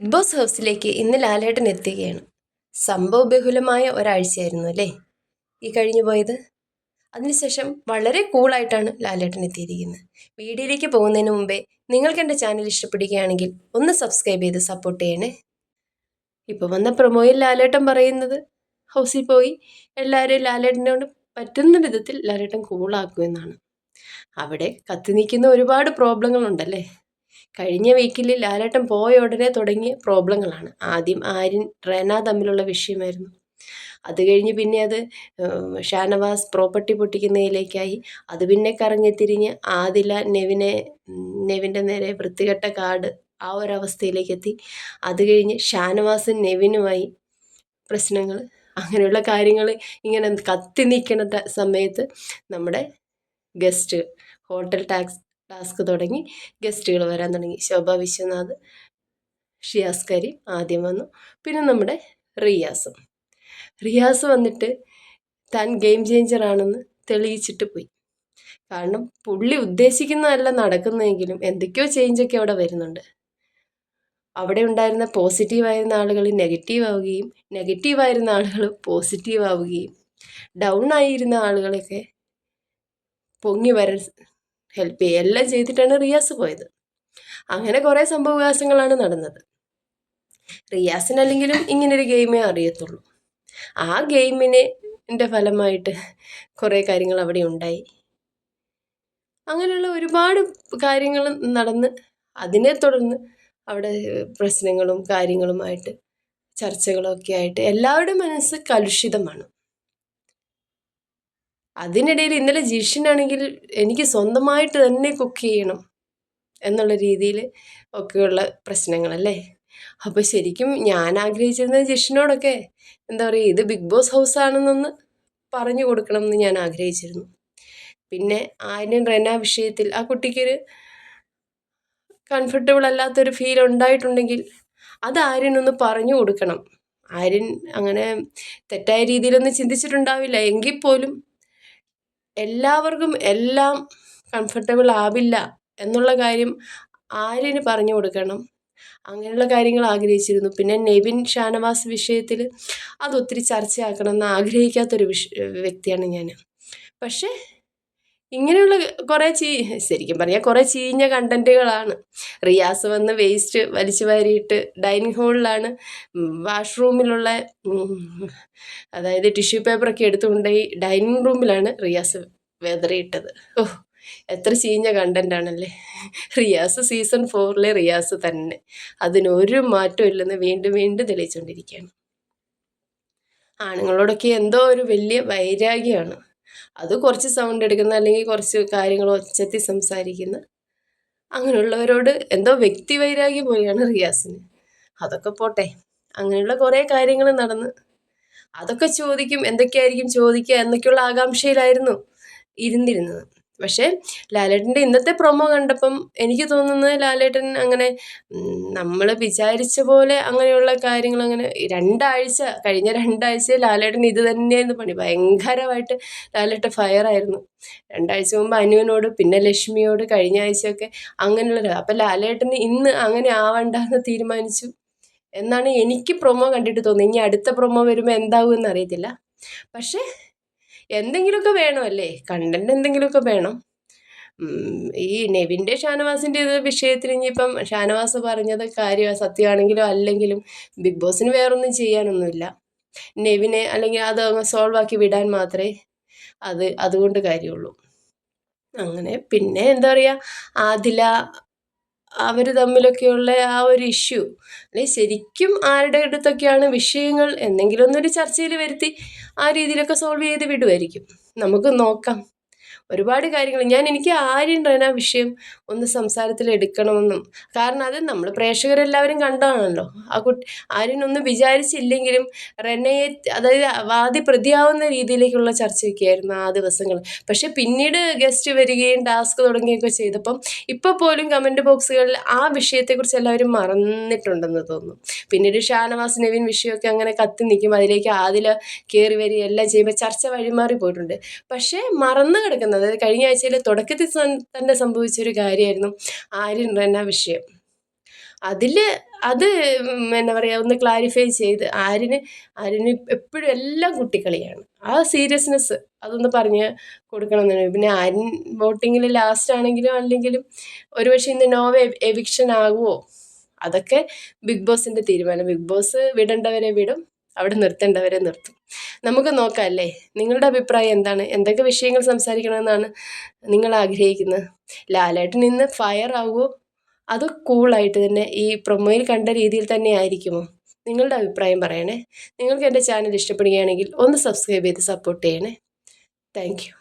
Boss ഹൗസിലേക്ക് ഇന്ന് ലാലേട്ടൻ എത്തുകയാണ്. സംഭവ ബഹുലമായ ഒരാഴ്ചയായിരുന്നു അല്ലേ? ഈ കഴിഞ്ഞു പോയത്? അതിനുശേഷം വളരെ കൂളായിട്ടാണ് ലാലേട്ടൻ എത്തിയിരിക്കുന്നത്. വീഡിയോയിലേക്ക് പോകുന്നതിന് മുമ്പേ നിങ്ങൾക്ക് എന്റെ ചാനൽ ഇഷ്ടപ്പെടുകയാണെങ്കിൽ ഒന്ന് സബ്സ്ക്രൈബ് ചെയ്ത് സപ്പോർട്ട് ചെയ്യണേ. ഇപ്പോൾ വന്ന പ്രൊമോയിൽ ലാലേട്ടൻ പറയുന്നത് ഹൗസിൽ പോയി എല്ലാവരെയും ലാലേട്ടനോട് പറ്റുന്ന വിധത്തിൽ ലാലേട്ടൻ കൂളാക്കുമെന്നാണ് അവിടെ കത്തി നിൽക്കുന്ന ഒരുപാട് പ്രോബ്ലങ്ങളുണ്ടല്ലേ കഴിഞ്ഞ വീക്കിൽ ലാലേട്ടൻ പോയ ഉടനെ തുടങ്ങിയ പ്രോബ്ലങ്ങളാണ്. ആദ്യം ആര്യൻ റേന തമ്മിലുള്ള വിഷയമായിരുന്നു. അത് കഴിഞ്ഞ് പിന്നെ അത് ഷാനവാസ് പ്രോപ്പർട്ടി പൊട്ടിക്കുന്നതിലേക്കായി. അത് പിന്നെ കറങ്ങിത്തിരിഞ്ഞ് ആദില നെവിനെ നെവിന്റെ നേരെ വൃത്തികെട്ട കാർഡ് ആ ഒരവസ്ഥയിലേക്ക് എത്തി. അത് കഴിഞ്ഞ് ഷാനവാസും നെവിനുമായി പ്രശ്നങ്ങൾ അങ്ങനെയുള്ള കാര്യങ്ങൾ ഇങ്ങനെ കത്തി നിൽക്കുന്ന സമയത്ത് നമ്മുടെ ഗസ്റ്റ് ഹോട്ടൽ ടാക്സ് ടാസ്ക് തുടങ്ങി. ഗസ്റ്റുകൾ വരാൻ തുടങ്ങി. ശോഭ വിശ്വനാഥ് ഷിയാസ് കരീം ആദ്യം വന്നു. പിന്നെ നമ്മുടെ റിയാസും. റിയാസ് വന്നിട്ട് താൻ ഗെയിം ചേഞ്ചർ ആണെന്ന് തെളിയിച്ചിട്ട് പോയി. കാരണം പുള്ളി ഉദ്ദേശിക്കുന്നതല്ല നടക്കുന്നതെങ്കിലും എന്തൊക്കെയോ ചേഞ്ചൊക്കെ അവിടെ വരുന്നുണ്ട്. അവിടെ ഉണ്ടായിരുന്ന പോസിറ്റീവായിരുന്ന ആളുകൾ നെഗറ്റീവ് ആവുകയും നെഗറ്റീവായിരുന്ന ആളുകൾ പോസിറ്റീവ് ആവുകയും ഡൗൺ ആയിരുന്ന ആളുകളൊക്കെ പൊങ്ങി വരാൻ ഹെൽപ്പ് ചെയ്യുക എല്ലാം ചെയ്തിട്ടാണ് റിയാസ് പോയത്. അങ്ങനെ കുറേ സംഭവവികാസങ്ങളാണ് നടന്നത്. റിയാസിനല്ലെങ്കിലും ഇങ്ങനൊരു ഗെയിമേ അറിയത്തുള്ളൂ. ആ ഗെയിമിനെ എന്റെ ഫലമായിട്ട് കുറേ കാര്യങ്ങൾ അവിടെ ഉണ്ടായി. അങ്ങനെയുള്ള ഒരുപാട് കാര്യങ്ങൾ നടന്ന് അതിനെ തുടർന്ന് അവിടെ പ്രശ്നങ്ങളും കാര്യങ്ങളുമായിട്ട് ചർച്ചകളൊക്കെ ആയിട്ട് എല്ലാവരുടെ മനസ്സ് കലുഷിതമാണ്. അതിനിടയിൽ ഇന്നലെ ജിഷിനാണെങ്കിൽ എനിക്ക് സ്വന്തമായിട്ട് തന്നെ കുക്ക് ചെയ്യണം എന്നുള്ള രീതിയിൽ ഒക്കെയുള്ള പ്രശ്നങ്ങളല്ലേ? അപ്പോൾ ശരിക്കും ഞാൻ ആഗ്രഹിച്ചിരുന്ന ജിഷിനോടൊക്കെ എന്താ പറയുക ഇത് ബിഗ് ബോസ് ഹൗസ് ആണെന്നൊന്ന് പറഞ്ഞു കൊടുക്കണം എന്ന് ഞാൻ ആഗ്രഹിച്ചിരുന്നു. പിന്നെ ആര്യൻ റെന വിഷയത്തിൽ ആ കുട്ടിക്കൊരു കംഫർട്ടബിൾ അല്ലാത്തൊരു ഫീൽ ഉണ്ടായിട്ടുണ്ടെങ്കിൽ അത് ആര്യനൊന്ന് പറഞ്ഞു കൊടുക്കണം. ആര്യൻ അങ്ങനെ തെറ്റായ രീതിയിലൊന്നും ചിന്തിച്ചിട്ടുണ്ടാവില്ല. എങ്കിൽ പോലും എല്ലാവർക്കും എല്ലാം കംഫർട്ടബിൾ ആവില്ല എന്നുള്ള കാര്യം ആര്യന് പറഞ്ഞു കൊടുക്കണം. അങ്ങനെയുള്ള കാര്യങ്ങൾ ആഗ്രഹിച്ചിരുന്നു. പിന്നെ നെവിൻ ഷാനവാസ് വിഷയത്തിൽ അതൊത്തിരി ചർച്ചയാക്കണം എന്ന് ആഗ്രഹിക്കാത്തൊരു വിഷ വ്യക്തിയാണ് ഞാൻ പക്ഷേ ഇങ്ങനെയുള്ള കുറേ ചീ ശരിക്കും പറഞ്ഞാൽ കുറേ ചീഞ്ഞ കണ്ടന്റുകളാണ് റിയാസ് വന്ന് വേസ്റ്റ് വലിച്ചു വാരിയിട്ട് ഡൈനിങ് ഹാളിലാണ് വാഷ്റൂമിലുള്ള അതായത് ടിഷ്യൂ പേപ്പറൊക്കെ എടുത്തുകൊണ്ടുപോയി ഡൈനിങ് റൂമിലാണ് റിയാസ് വെതറിയിട്ടത്. ഓ എത്ര ചീഞ്ഞ കണ്ടന്റാണല്ലേ റിയാസ് സീസൺ ഫോറിലെ റിയാസ് തന്നെ. അതിനൊരു മാറ്റം ഇല്ലെന്ന് വീണ്ടും വീണ്ടും തെളിയിച്ചുകൊണ്ടിരിക്കുകയാണ് ആണുങ്ങളോടൊക്കെ എന്തോ ഒരു വലിയ വൈരാഗ്യമാണ്. അത് കുറച്ച് സൗണ്ട് എടുക്കുന്ന അല്ലെങ്കിൽ കുറച്ച് കാര്യങ്ങൾ ഒച്ചത്തി സംസാരിക്കുന്ന അങ്ങനെയുള്ളവരോട് എന്തോ വ്യക്തി വൈരാഗ്യം പോലെയാണ് റിയാസിന്. അതൊക്കെ പോട്ടെ. അങ്ങനെയുള്ള കുറേ കാര്യങ്ങൾ നടന്ന് അതൊക്കെ ചോദിക്കും എന്തൊക്കെയായിരിക്കും ചോദിക്കുക എന്നൊക്കെയുള്ള ആകാംക്ഷയിലായിരുന്നു ഇരുന്നിരുന്നത്. പക്ഷേ ലാലേട്ടന്റെ ഇന്നത്തെ പ്രൊമോ കണ്ടപ്പം എനിക്ക് തോന്നുന്നത് ലാലേട്ടൻ അങ്ങനെ നമ്മൾ വിചാരിച്ച പോലെ അങ്ങനെയുള്ള കാര്യങ്ങൾ അങ്ങനെ രണ്ടാഴ്ച കഴിഞ്ഞ രണ്ടാഴ്ച ലാലേട്ടൻ ഇത് തന്നെയായിരുന്നു പണി. ഭയങ്കരമായിട്ട് ലാലേട്ടൻ ഫയറായിരുന്നു. രണ്ടാഴ്ച മുമ്പ് അനുവിനോട് പിന്നെ ലക്ഷ്മിയോട് കഴിഞ്ഞ ആഴ്ചയൊക്കെ അങ്ങനെയുള്ള അപ്പം ലാലേട്ടന് ഇന്ന് അങ്ങനെ ആവണ്ടെന്ന് തീരുമാനിച്ചു. എന്നാണ് എനിക്ക് പ്രൊമോ കണ്ടിട്ട് തോന്നുന്നത്. ഇനി അടുത്ത പ്രൊമോ വരുമ്പോൾ എന്താവും അറിയത്തില്ല. പക്ഷേ എന്തെങ്കിലുമൊക്കെ വേണമല്ലേ കണ്ടന്റ് എന്തെങ്കിലുമൊക്കെ വേണം. ഈ നെവിന്റെ ഷാനവാസിന്റെ ഇത് വിഷയത്തിൽ ഇനിയിപ്പം ഷാനവാസ് പറഞ്ഞത് കാര്യം സത്യമാണെങ്കിലും അല്ലെങ്കിലും ബിഗ് ബോസിന് വേറൊന്നും ചെയ്യാനൊന്നുമില്ല. നെവിനെ അല്ലെങ്കിൽ അത് സോൾവ് ആക്കി വിടാൻ മാത്രമേ അത് അതുകൊണ്ട് കാര്യമുള്ളൂ. അങ്ങനെ പിന്നെ എന്താ പറയുക ആദില അവർ തമ്മിലൊക്കെയുള്ള ആ ഒരു ഇഷ്യൂ അല്ലെ ശരിക്കും ആരുടെ അടുത്തൊക്കെയാണ് വിഷയങ്ങൾ എന്നെങ്കിലും ഒന്നൊരു ചർച്ചയിൽ വരുത്തി ആ രീതിയിലൊക്കെ സോൾവ് ചെയ്ത് വിടുമായിരിക്കും നമുക്ക് നോക്കാം. ഒരുപാട് കാര്യങ്ങൾ. ഞാൻ എനിക്ക് ആര്യൻ റെന വിഷയം ഒന്ന് സംസാരത്തിൽ എടുക്കണമെന്നും. കാരണം അത് നമ്മൾ പ്രേക്ഷകരെല്ലാവരും കണ്ടതാണല്ലോ. ആ കുട്ടി ആര്യൻ ഒന്നും വിചാരിച്ചില്ലെങ്കിലും റെനയെ അതായത് വാദി പ്രതിയാവുന്ന രീതിയിലേക്കുള്ള ചർച്ചയൊക്കെയായിരുന്നു ആ ദിവസങ്ങൾ. പക്ഷെ പിന്നീട് ഗസ്റ്റ് വരികയും ടാസ്ക് തുടങ്ങുകയൊക്കെ ചെയ്തപ്പം ഇപ്പോൾ പോലും കമന്റ് ബോക്സുകളിൽ ആ വിഷയത്തെക്കുറിച്ച് എല്ലാവരും മറന്നിട്ടുണ്ടെന്ന് തോന്നുന്നു. പിന്നീട് ഷാനവാസ് നവീൻ വിഷയമൊക്കെ അങ്ങനെ കത്തി നിൽക്കും. അതിലേക്ക് ആദില കയറി വരികയെല്ലാം ചെയ്യുമ്പോൾ ചർച്ച വഴിമാറി പോയിട്ടുണ്ട്. പക്ഷേ മറന്നു കിടക്കുന്നത് അതായത് കഴിഞ്ഞ ആഴ്ചയിൽ തുടക്കത്തിൽ തന്നെ സംഭവിച്ചൊരു കാര്യമായിരുന്നു ആര്യൻ റെന വിഷയം. അതിൽ അത് എന്നാ പറയുക ഒന്ന് ക്ലാരിഫൈ ചെയ്ത് ആര്യന് ആര്യന് എപ്പോഴും എല്ലാം കുട്ടിക്കളിയാണ്. ആ സീരിയസ്നെസ് അതൊന്ന് പറഞ്ഞ് കൊടുക്കണം പിന്നെ ആര്യൻ വോട്ടിങ്ങിൽ ലാസ്റ്റ് ആണെങ്കിലും അല്ലെങ്കിലും ഒരുപക്ഷെ ഇന്ന് നോവ എവിക്ഷൻ ആകുമോ അതൊക്കെ ബിഗ് ബോസിന്റെ തീരുമാനം. ബിഗ് ബോസ് വിടേണ്ടവരെ വിടും. അവിടെ നിർത്തേണ്ടവരെ നിർത്തും. നമുക്ക് നോക്കാം അല്ലേ? നിങ്ങളുടെ അഭിപ്രായം എന്താണ്? എന്തൊക്കെ വിഷയങ്ങൾ സംസാരിക്കണമെന്നാണ് നിങ്ങൾ ആഗ്രഹിക്കുന്നത്? ലാലേട്ടൻ ഇന്ന് ഫയർ ആകുമോ അത് കൂളായിട്ട് തന്നെ ഈ പ്രൊമോയിൽ കണ്ട രീതിയിൽ തന്നെ ആയിരിക്കുമോ? നിങ്ങളുടെ അഭിപ്രായം പറയണേ. നിങ്ങൾക്ക് എന്റെ ചാനൽ ഇഷ്ടപ്പെടുകയാണെങ്കിൽ ഒന്ന് സബ്സ്ക്രൈബ് ചെയ്ത് സപ്പോർട്ട് ചെയ്യണേ. താങ്ക്